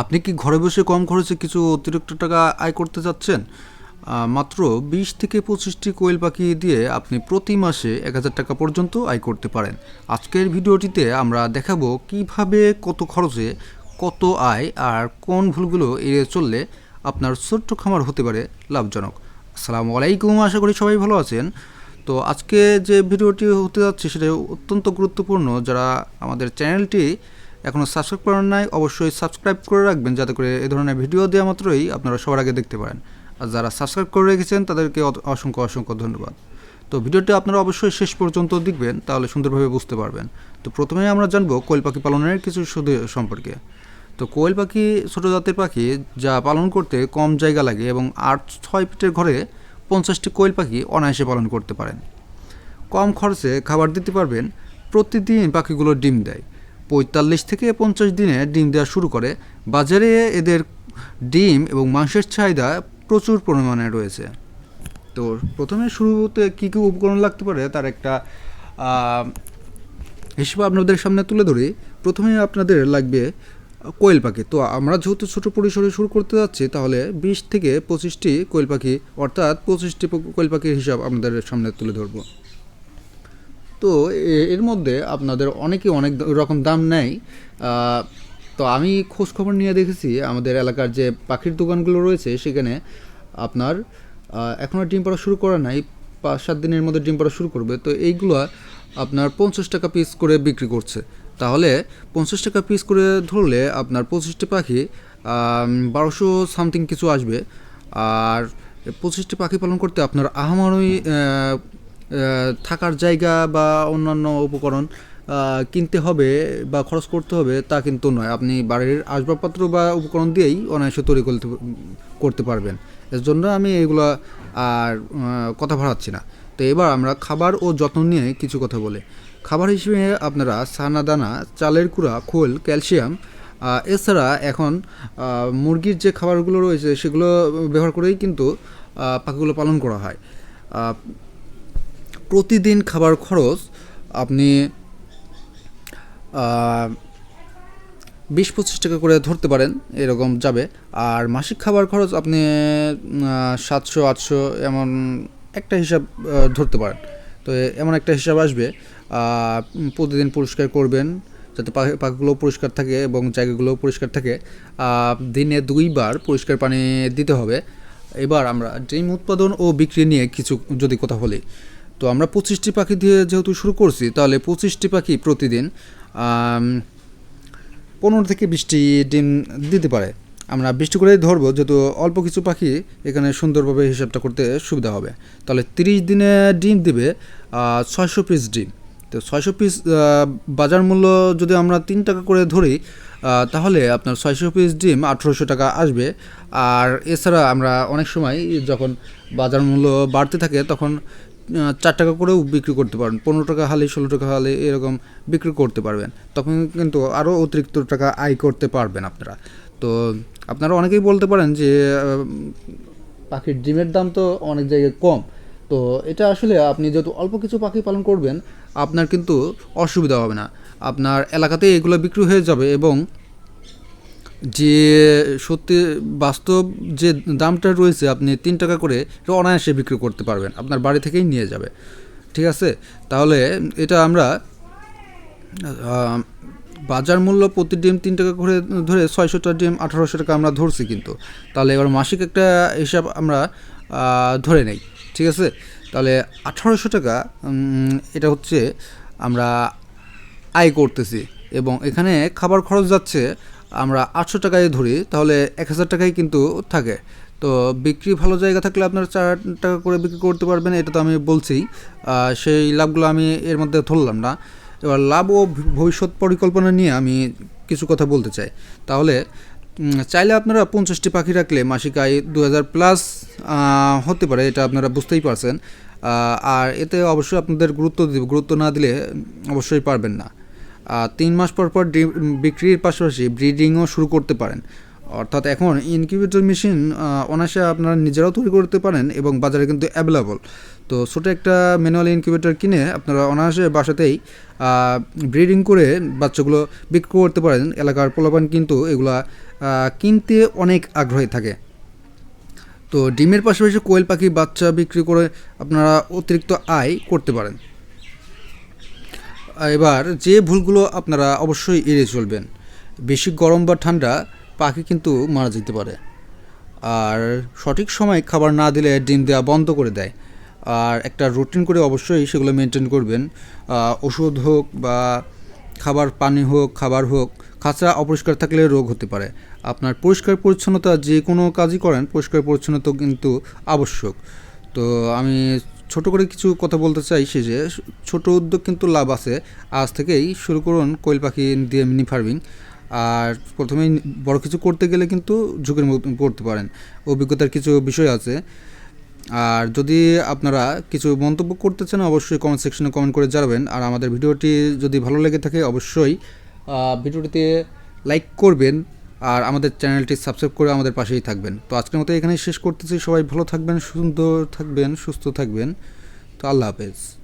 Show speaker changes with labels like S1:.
S1: আপনি কি ঘরে বসে কম খরচে কিছু অতিরিক্ত টাকা আয় করতে চাচ্ছেন? মাত্র বিশ থেকে পঁচিশটি কোয়েল পাখি দিয়ে আপনি প্রতি মাসে এক হাজার টাকা পর্যন্ত আয় করতে পারেন। আজকের ভিডিওটিতে আমরা দেখাবো কীভাবে কত খরচে কত আয় আর কোন ভুলগুলো এড়িয়ে চললে আপনার ছোট্ট খামার হতে পারে লাভজনক। আসসালামু আলাইকুম, আশা করি সবাই ভালো আছেন। তো আজকে যে ভিডিওটি হতে যাচ্ছে সেটা অত্যন্ত গুরুত্বপূর্ণ। যারা আমাদের চ্যানেলটি এখনও সাবস্ক্রাইব করেন নাই, অবশ্যই সাবস্ক্রাইব করে রাখবেন যাতে করে এ ধরনের ভিডিও দেওয়া মাত্রই আপনারা সবার আগে দেখতে পারেন। আর যারা সাবস্ক্রাইব করে রেখেছেন, তাদেরকে অসংখ্য অসংখ্য ধন্যবাদ। তো ভিডিওটি আপনারা অবশ্যই শেষ পর্যন্ত দেখবেন, তাহলে সুন্দরভাবে বুঝতে পারবেন। তো প্রথমে আমরা জানব কোয়েল পাখি পালনের কিছু সম্পর্কে। তো কোয়েল পাখি ছোটো জাতের পাখি, যা পালন করতে কম জায়গা লাগে এবং আট ছয় ফিটের ঘরে পঞ্চাশটি কোয়েল পাখি অনায়াসে পালন করতে পারেন। কম খরচে খাবার দিতে পারবেন, প্রতিদিন পাখিগুলো ডিম দেয়। পঁয়তাল্লিশ থেকে পঞ্চাশ দিনে ডিম দেওয়া শুরু করে। বাজারে এদের ডিম এবং মাংসের চাহিদা প্রচুর পরিমাণে রয়েছে। তো প্রথমে শুরুতে কী কী উপকরণ লাগতে পারে তার একটা হিসেবে আপনাদের সামনে তুলে ধরি। প্রথমে আপনাদের লাগবে কোয়েল পাখি। তো আমরা যেহেতু ছোটো পরিসরে শুরু করতে যাচ্ছি, তাহলে বিশ থেকে পঁচিশটি কোয়েল পাখি, অর্থাৎ পঁচিশটি কোয়েল পাখির হিসাব আপনাদের সামনে তুলে ধরবো। তো এর মধ্যে আপনাদের অনেকে অনেক রকম দাম নেয়। তো আমি খোঁজ খবর নিয়ে দেখেছি আমাদের এলাকার যে পাখির দোকানগুলো রয়েছে সেখানে আপনার এখনও ডিম পাড়া শুরু করা নাই পাঁচ সাত দিনের মধ্যে ডিম পাড়া শুরু করবে। তো এইগুলো আপনার পঞ্চাশ টাকা পিস করে বিক্রি করছে। তাহলে পঞ্চাশ টাকা পিস করে ধরলে আপনার পঁচিশটি পাখি বারোশো সামথিং কিছু আসবে। আর পঁচিশটি পাখি পালন করতে আপনার আহামারই আহ, আহ, থাকার জায়গা বা অন্যান্য উপকরণ কিনতে হবে বা খরচ করতে হবে তা কিন্তু নয়। আপনি বাড়ির আসবাবপত্র বা উপকরণ দিয়েই অনায়াসে তৈরি করতে করতে পারবেন। এর জন্য আমি এগুলো আর কথা ভাড়াচ্ছি না। তো এবার আমরা খাবার ও যত্ন নিয়ে কিছু কথা বলি। খাবার হিসেবে আপনারা সানা দানা চালের কুড়া খোল, ক্যালসিয়াম এছাড়া এখন মুরগির যে খাবারগুলো রয়েছে সেগুলো ব্যবহার করেই কিন্তু পাখিগুলো পালন করা হয়। প্রতিদিন খাবার খরচ আপনি বিশ পঁচিশ টাকা করে ধরতে পারেন, এরকম যাবে। আর মাসিক খাবার খরচ আপনি সাতশো, আটশো এমন একটা হিসাব ধরতে পারেন। তো এমন একটা হিসাব আসবে প্রতিদিন পরিষ্কার করবেন, যাতে পাখি- পাখিগুলো পরিষ্কার থাকে এবং জায়গাগুলো পরিষ্কার থাকে। দিনে দুইবার পরিষ্কার পানি দিতে হবে। এবার আমরা ডিম উৎপাদন ও বিক্রি নিয়ে কিছু যদি কথা বলি। তো আমরা পঁচিশটি পাখি দিয়ে যেহেতু শুরু করছি, তাহলে পঁচিশটি পাখি প্রতিদিন পনেরো থেকে বিশটি ডিম দিতে পারে। আমরা বৃষ্টি করেই ধরবো, যেহেতু অল্প কিছু পাখি এখানে সুন্দরভাবে হিসাবটা করতে সুবিধা হবে। তাহলে তিরিশ দিনে ডিম দিবে ছয়শো পিস ডিম। তো ছয়শো পিস বাজার মূল্য যদি আমরা তিন টাকা করে ধরি তাহলে আপনার ছয়শো পিস ডিম আঠেরোশো টাকা আসবে। আর এছাড়া আমরা অনেক সময় যখন বাজার মূল্য বাড়তে থাকে, তখন চার টাকা করেও বিক্রি করতে পারবেন। পনেরো টাকা হালি, ষোলো টাকা হালি এরকম বিক্রি করতে পারবেন। তখন কিন্তু আরও অতিরিক্ত টাকা আয় করতে পারবেন আপনারা। তো আপনারা অনেকেই বলতে পারেন যে পাখির ডিমের দাম তো অনেক জায়গায় কম। তো এটা আসলে আপনি যেহেতু অল্প কিছু পাখি পালন করবেন, আপনার কিন্তু অসুবিধা হবে না। আপনার এলাকাতে এগুলো বিক্রি হয়ে যাবে এবং যে সত্যি বাস্তব যে দামটা রয়েছে, আপনি তিন টাকা করে অনায়াসে বিক্রি করতে পারবেন। আপনার বাড়ি থেকেই নিয়ে যাবে। ঠিক আছে? তাহলে এটা আমরা বাজার মূল্য প্রতি ডিম তিন টাকা করে ধরে ছয়শোটা ডিম, আঠারোশো টাকা আমরা ধরছি কিন্তু। তাহলে এবার মাসিক একটা হিসাব আমরা ধরে নেই। ঠিক আছে? তাহলে আঠারোশো টাকা এটা হচ্ছে আমরা আয় করতেছি। এবং এখানে খাবার খরচ যাচ্ছে আমরা আটশো টাকায় ধরি, তাহলে এক হাজার টাকাই কিন্তু থাকে। তো বিক্রি ভালো জায়গা থাকলে আপনারা চার টাকা করে বিক্রি করতে পারবেন, এটা তো আমি বলছি। সেই লাভগুলো আমি এর মধ্যে ধরলাম না। এবার লাভ ও ভবিষ্যৎ পরিকল্পনা নিয়ে আমি কিছু কথা বলতে চাই। তাহলে চাইলে আপনারা পঞ্চাশটি পাখি রাখলে মাসিক আয় দু হাজার প্লাস হতে পারে, এটা আপনারা বুঝতেই পারছেন। আর এতে অবশ্যই আপনাদের গুরুত্ব দিব, গুরুত্ব না দিলে অবশ্যই পারবেন না। তিন মাস পর পর ডিম বিক্রির পাশাপাশি ব্রিডিংও শুরু করতে পারেন। অর্থাৎ এখন ইনকিউবেটর মেশিন অনায়াসে আপনারা নিজেরাও তৈরি করতে পারেন এবং বাজারে কিন্তু অ্যাভেলেবল তো ছোটো একটা ম্যানুয়াল ইনকিউবেটর কিনে আপনারা অনায়াসে বাসাতেই ব্রিডিং করে বাচ্চাগুলো বিক্রি করতে পারেন। এলাকার পোলাপান কিন্তু এগুলা কিনতে অনেক আগ্রহী থাকে। তো ডিমের পাশাপাশি কোয়েল পাখি বাচ্চা বিক্রি করে আপনারা অতিরিক্ত আয় করতে পারেন। এবার যে ভুলগুলো আপনারা অবশ্যই এড়িয়ে চলবেন। বেশি গরম বা ঠান্ডা পাখি কিন্তু মারা যেতে পারে। আর সঠিক সময় খাবার না দিলে ডিম দেওয়া বন্ধ করে দেয়। আর একটা রুটিন করে অবশ্যই সেগুলো মেনটেন করবেন। ওষুধ হোক বা খাবার পানি হোক, খাবার হোক, খাঁচা অপরিষ্কার থাকলে রোগ হতে পারে। আপনার পরিষ্কার পরিচ্ছন্নতা যে কোনো কাজই করেন, পরিষ্কার পরিচ্ছন্নতা কিন্তু আবশ্যক। তো আমি ছোট করে কিছু কথা বলতে চাই সে যে, ছোট উদ্যোগ কিন্তু লাভ আছে। আজ থেকেই শুরু করুন কোয়েল পাখি দিয়ে মিনি ফার্মিং। আর প্রথমেই বড় কিছু করতে গেলে কিন্তু ঝুঁকির মধ্যে পড়তে পারেন। অভিজ্ঞতার কিছু বিষয় আছে। আর যদি আপনারা কিছু মন্তব্য করতে চান, অবশ্যই কমেন্ট সেকশনে কমেন্ট করে জানাবেন। আর আমাদের ভিডিওটি যদি ভালো লেগে থাকে, অবশ্যই ভিডিওটিতে লাইক করবেন। আর আমাদের চ্যানেলটি সাবস্ক্রাইব করে আমাদের পাশেই থাকবেন। তো আজকের মতো এখানেই শেষ করতেছি। সবাই ভালো থাকবেন, সুন্দর থাকবেন, সুস্থ থাকবেন। তো আল্লাহ হাফেজ।